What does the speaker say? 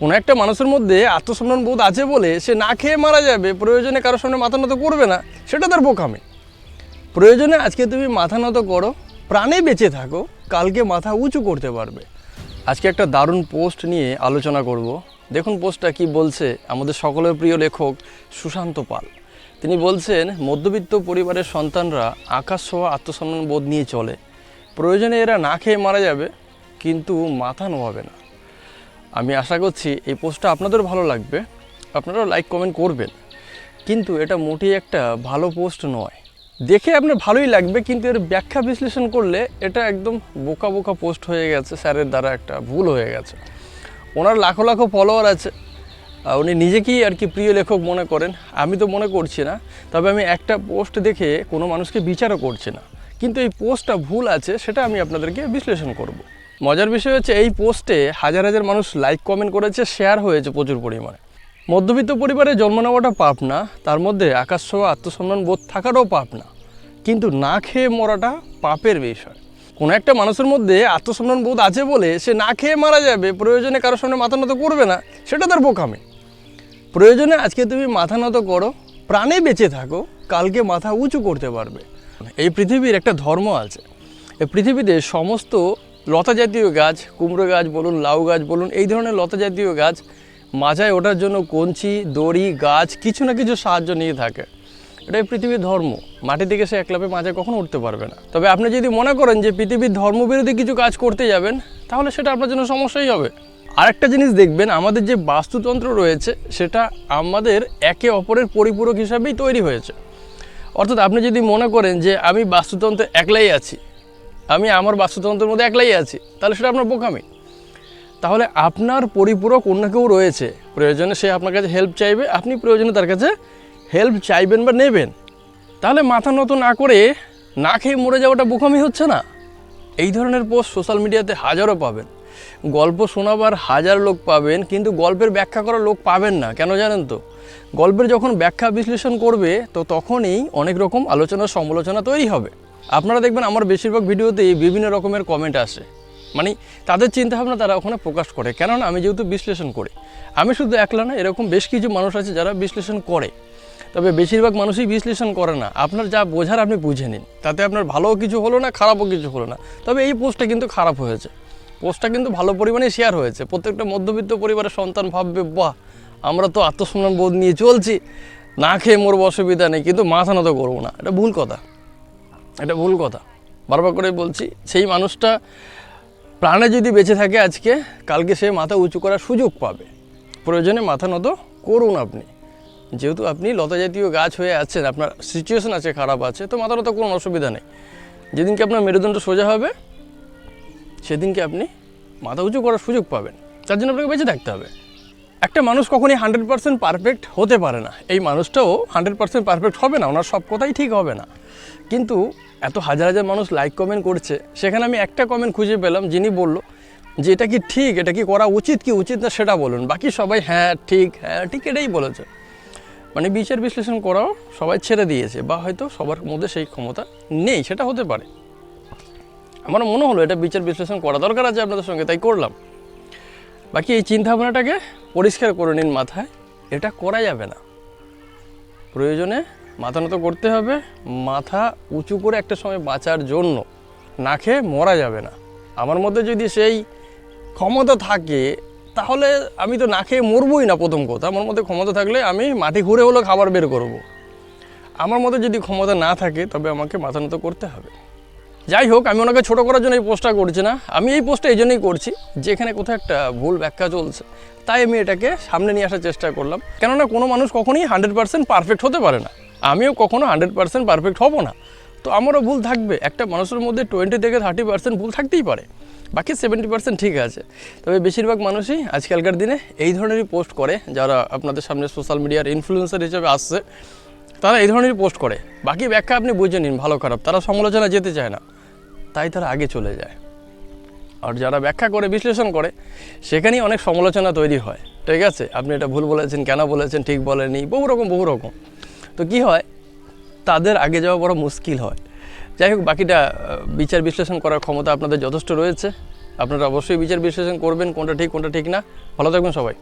কোনো একটা মানুষের মধ্যে আত্মসম্মান বোধ আছে বলে সে না খেয়ে মারা যাবে, প্রয়োজনে কারোর সামনে মাথা নত করবে না, সেটা তার বোকামি। প্রয়োজনে আজকে তুমি মাথা নত করো, প্রাণে বেঁচে থাকো, কালকে মাথা উঁচু করতে পারবে। আজকে একটা দারুণ পোস্ট নিয়ে আলোচনা করব। দেখুন পোস্টটা কি বলছে আমাদের সকলের প্রিয় লেখক সুশান্ত পাল। তিনি বলছেন, মধ্যবিত্ত পরিবারের সন্তানরা আকাশ ছোঁয়া আত্মসম্মান বোধ নিয়ে চলে। প্রয়োজনে এরা না খেয়ে মারা যাবে, কিন্তু মাথা নোয়াবে না। আমি আশা করছি এই পোস্টটা আপনাদের ভালো লাগবে। আপনারাও লাইক কমেন্ট করবেন। কিন্তু এটা মোটেই একটা ভালো পোস্ট নয়। দেখে আপনার ভালোই লাগবে, কিন্তু এর ব্যাখ্যা বিশ্লেষণ করলে এটা একদম বোকা বোকা পোস্ট হয়ে গেছে, স্যারের দ্বারা একটা ভুল হয়ে গেছে। ওনার লাখো লাখো ফলোয়ার আছে। উনি নিজেকেই আর কি প্রিয় লেখক মনে করেন। আমি তো মনে করছি না, তবে আমি একটা পোস্ট দেখে কোনো মানুষকে বিচারও করছি না। কিন্তু এই পোস্টটা ভুল আছে, সেটা আমি আপনাদেরকে বিশ্লেষণ করব। মজার বিষয় হচ্ছে এই পোস্টে হাজার হাজার মানুষ লাইক, কমেন্ট করেছে, শেয়ার হয়েছে প্রচুর পরিমাণে। মধ্যবিত্ত পরিবারে জন্ম নেওয়াটা পাপ না, তার মধ্যে আকাশ ছোঁয়া আত্মসম্মান বোধ থাকাটাও পাপ না। কিন্তু না খেয়ে মরাটা পাপের বিষয়। কোনো একটা মানুষের মধ্যে আত্মসম্মান বোধ আছে বলে সে না খেয়ে মারা যাবে, প্রয়োজনে কারোর সামনে মাথা নত করবে না, সেটা তার বোকামি। প্রয়োজনে আজকে তুমি মাথা নত করো, প্রাণে বেঁচে থাকো, কালকে মাথা উঁচু করতে পারবে। এই পৃথিবীর একটা ধর্ম আছে। এই পৃথিবীতে সমস্ত লতা জাতীয় গাছ, কুমড়ো গাছ বলুন, লাউ গাছ বলুন, এই ধরনের লতা জাতীয় গাছ মাজায় ওঠার জন্য কঞ্চি, দড়ি, গাছ কিছু না কিছু সাহায্য নিয়ে থাকে। এটাই পৃথিবীর ধর্ম। মাটি থেকে সে একলাপে মাঝে কখনো উঠতে পারবে না। তবে আপনি যদি মনে করেন যে পৃথিবীর ধর্মবিরোধী কিছু কাজ করতে যাবেন, তাহলে সেটা আপনার জন্য সমস্যাই হবে। আরেকটা জিনিস দেখবেন, আমাদের যে বাস্তুতন্ত্র রয়েছে, সেটা আমাদের একে অপরের পরিপূরক হিসাবেই তৈরি হয়েছে। অর্থাৎ আপনি যদি মনে করেন যে আমি বাস্তুতন্ত্রে একলাই আছি আমি আমার বাস্তুতন্ত্রের মধ্যে একলাই আছি, তাহলে সেটা আপনার বোকামি। তাহলে আপনার পরিপূরক অন্য কেউ রয়েছে, প্রয়োজনে সে আপনার কাছে হেল্প চাইবে, আপনি প্রয়োজনে তার কাছে হেল্প চাইবেন বা নেবেন। তাহলে মাথা নত না করে না খেয়ে মরে যাওয়াটা বোকামি হচ্ছে না? এই ধরনের পোস্ট সোশ্যাল মিডিয়াতে হাজারও পাবেন। গল্প শোনাবার হাজার লোক পাবেন, কিন্তু গল্পের ব্যাখ্যা করার লোক পাবেন না, কেন জানেন তো? গল্পের যখন ব্যাখ্যা বিশ্লেষণ করবে, তো তখনই অনেক রকম আলোচনা সমালোচনা তৈরি হবে। আপনারা দেখবেন আমার বেশিরভাগ ভিডিওতেই বিভিন্ন রকমের কমেন্ট আসে। মানে তাদের চিন্তাভাবনা তারা ওখানে প্রকাশ করে। কেননা আমি যেহেতু বিশ্লেষণ করি, আমি শুধু একলা না, এরকম বেশ কিছু মানুষ আছে যারা বিশ্লেষণ করে। তবে বেশিরভাগ মানুষই বিশ্লেষণ করে না। আপনার যা বোঝার আপনি বুঝে নিন। তাতে আপনার ভালোও কিছু হলো না, খারাপও কিছু হলো না। তবে এই পোস্টটা কিন্তু খারাপ হয়েছে। পোস্টটা কিন্তু ভালো পরিমাণে শেয়ার হয়েছে। প্রত্যেকটা মধ্যবিত্ত পরিবারের সন্তান ভাববে, বাহ, আমরা তো আত্মসম্মান বোধ নিয়ে চলছি। না খেয়ে মরবো, অসুবিধা নেই। কিন্তু মাথা নত করব না। এটা ভুল কথা। এটা ভুল কথা। বারবার করে বলছি, সেই মানুষটা প্রাণে যদি বেঁচে থাকে আজকে, কালকে সে মাথা উঁচু করার সুযোগ পাবে। প্রয়োজনে মাথা নত করুন আপনি। যেহেতু আপনি লতা জাতীয় গাছ হয়ে আছেন, আপনার সিচুয়েশন আছে খারাপ আছে, তো মাথা নত কোনো অসুবিধা নেই। যেদিনকে আপনার মেরুদণ্ড সোজা হবে, সেদিনকে আপনি মাথা উঁচু করার সুযোগ পাবেন। তার জন্য আপনাকে বেঁচে থাকতে হবে। একটা মানুষ কখনই হান্ড্রেড পার্সেন্ট পারফেক্ট হতে পারে না। এই মানুষটাও হান্ড্রেড পার্সেন্ট পারফেক্ট হবে না, ওনার সব কথাই ঠিক হবে না। কিন্তু এত হাজার হাজার মানুষ লাইক কমেন্ট করছে, সেখানে আমি একটা কমেন্ট খুঁজে পেলাম, যিনি বলল যে এটা কি ঠিক, এটা কি করা উচিত, কি উচিত না সেটা বলুন। বাকি সবাই হ্যাঁ ঠিক হ্যাঁ ঠিক এটাই বলেছে। মানে বিচার বিশ্লেষণ করাও সবাই ছেড়ে দিয়েছে, বা হয়তো সবার মধ্যে সেই ক্ষমতা নেই, সেটা হতে পারে। আমার মনে হলো এটা বিচার বিশ্লেষণ করা দরকার আছে আপনাদের সঙ্গে, তাই করলাম। বাকি এই চিন্তা ভাবনাটাকে পরিষ্কার করে নিন মাথায়, এটা করা যাবে না। প্রয়োজনে মাথা নত করতে হবে, মাথা উঁচু করে একটা সময় বাঁচার জন্য, না খেয়ে মরা যাবে না। আমার মধ্যে যদি সেই ক্ষমতা থাকে, তাহলে আমি তো না খেয়ে মরবই না প্রথম কথা। আমার মধ্যে ক্ষমতা থাকলে আমি মাটি ঘুরে হলেও খাবার বের করব। আমার মধ্যে যদি ক্ষমতা না থাকে, তবে আমাকে মাথা নত করতে হবে। যাই হোক, আমি ওনাকে ছোটো করার জন্য এই পোস্টটা করছি না। আমি এই পোস্টটা এই জন্যই করছি যে এখানে কোথাও একটা ভুল ব্যাখ্যা চলছে। তাই আমি এটাকে সামনে নিয়ে আসার চেষ্টা করলাম। কেননা কোনো মানুষ কখনোই হান্ড্রেড পার্সেন্ট পারফেক্ট হতে পারে না। আমিও কখনো হান্ড্রেড পার্সেন্ট পারফেক্ট হব না। তো আমারও ভুল থাকবে। একটা মানুষের মধ্যে টোয়েন্টি থেকে থার্টি পার্সেন্ট ভুল থাকতেই পারে। বাকি সেভেন্টি পার্সেন্ট ঠিক আছে। তবে বেশিরভাগ মানুষই আজকালকার দিনে এই ধরনেরই পোস্ট করে, যারা আপনাদের সামনে সোশ্যাল মিডিয়ার ইনফ্লুয়েন্সার হিসেবে আসছে। তারা এই ধরনেরই পোস্ট করে। বাকি ব্যাখ্যা আপনি বুঝে নিন, ভালো খারাপ। তারা সমালোচনা যেতে চায় না। তাই তারা আগে চলে যায়। আর যারা ব্যাখ্যা করে, বিশ্লেষণ করে, সেখানেই অনেক সমালোচনা তৈরি হয়। ঠিক আছে? আপনি এটা ভুল বলেছেন, কেন বলেছেন, ঠিক বলেনি বহু রকম বহু রকম। তো কি হয়? তাদের আগে যাওয়া বড় মুশকিল হয়। যাই হোক, বাকিটা বিচার বিশ্লেষণ করার ক্ষমতা আপনাদের যথেষ্ট রয়েছে। আপনারা অবশ্যই বিচার বিশ্লেষণ করবেন, কোনটা ঠিক কোনটা ঠিক না। ভালো থাকবেন সবাই।